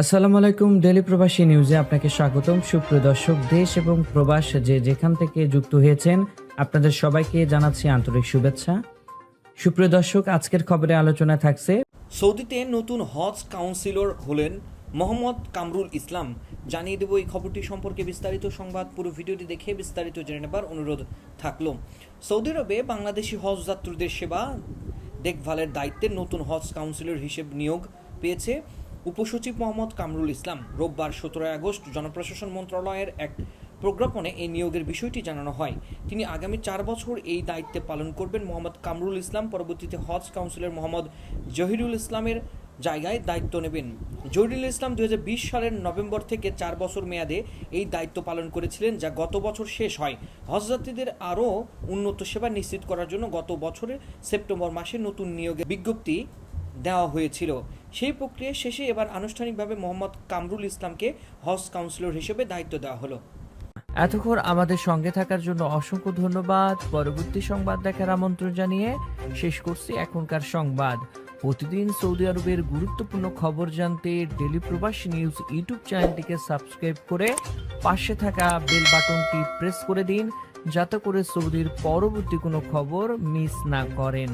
আসসালামু আলাইকুম ডেলি প্রবাসী নিউজে আপনাকে স্বাগতম। সুপ্রিয় দর্শক, দেশ এবং প্রবাস যে যেখান থেকে যুক্ত হয়েছেন, আপনাদের সবাইকে জানাচ্ছি আন্তরিক শুভেচ্ছা। সুপ্রিয় দর্শক, আজকের খবরে আলোচনা থাকছে, সৌদিতে নতুন হজ কাউন্সিলর হলেন মোহাম্মদ কামরুল ইসলাম। জানিয়ে দেব, এই খবরটি সম্পর্কে বিস্তারিত সংবাদ। পুরো ভিডিওটি দেখে বিস্তারিত জেনে নেবার অনুরোধ থাকল। সৌদি আরবে বাংলাদেশি হজ যাত্রীদের সেবা, দেখভালের দায়িত্বে নতুন হজ কাউন্সিলর হিসেব নিয়োগ পেয়েছে। উপসচিব মোহাম্মদ কামরুল ইসলাম রোববার সতেরোই আগস্ট জনপ্রশাসন মন্ত্রণালয়ের এক প্রজ্ঞাপনে এই নিয়োগের বিষয়টি জানানো হয়। তিনি আগামী চার বছর এই দায়িত্বে পালন করবেন মোহাম্মদ কামরুল ইসলাম। পরবর্তীতে হজ কাউন্সিলর মোহাম্মদ জহিরুল ইসলামের জায়গায় দায়িত্ব নেবেন। জহিরুল ইসলাম দু হাজার বিশ সালের নভেম্বর থেকে চার বছর মেয়াদে এই দায়িত্ব পালন করেছিলেন, যা গত বছর শেষ হয়। হজযাত্রীদের আরও উন্নত সেবা নিশ্চিত করার জন্য গত বছরের সেপ্টেম্বর মাসে নতুন নিয়োগের বিজ্ঞপ্তি দেওয়া হয়েছিল। সেই প্রক্রিয়া শেষে এবার আনুষ্ঠানিকভাবে মোহাম্মদ কামরুল ইসলামকে হজ কাউন্সিলর হিসেবে দায়িত্ব দেওয়া হলো। এতক্ষণ আমাদের সঙ্গে থাকার জন্য অসংখ্য ধন্যবাদ। পরবর্তী সংবাদ দেখার আমন্ত্রণ জানিয়ে শেষ করছি এখনকার সংবাদ। প্রতিদিন সৌদি আরবের গুরুত্বপূর্ণ খবর জানতে ডেলি প্রবাসী নিউজ ইউটিউব চ্যানেলটিকে সাবস্ক্রাইব করে পাশে থাকা বেল বাটনটি প্রেস করে দিন, যাতে করে সৌদির পরবর্তী কোনো খবর মিস না করেন।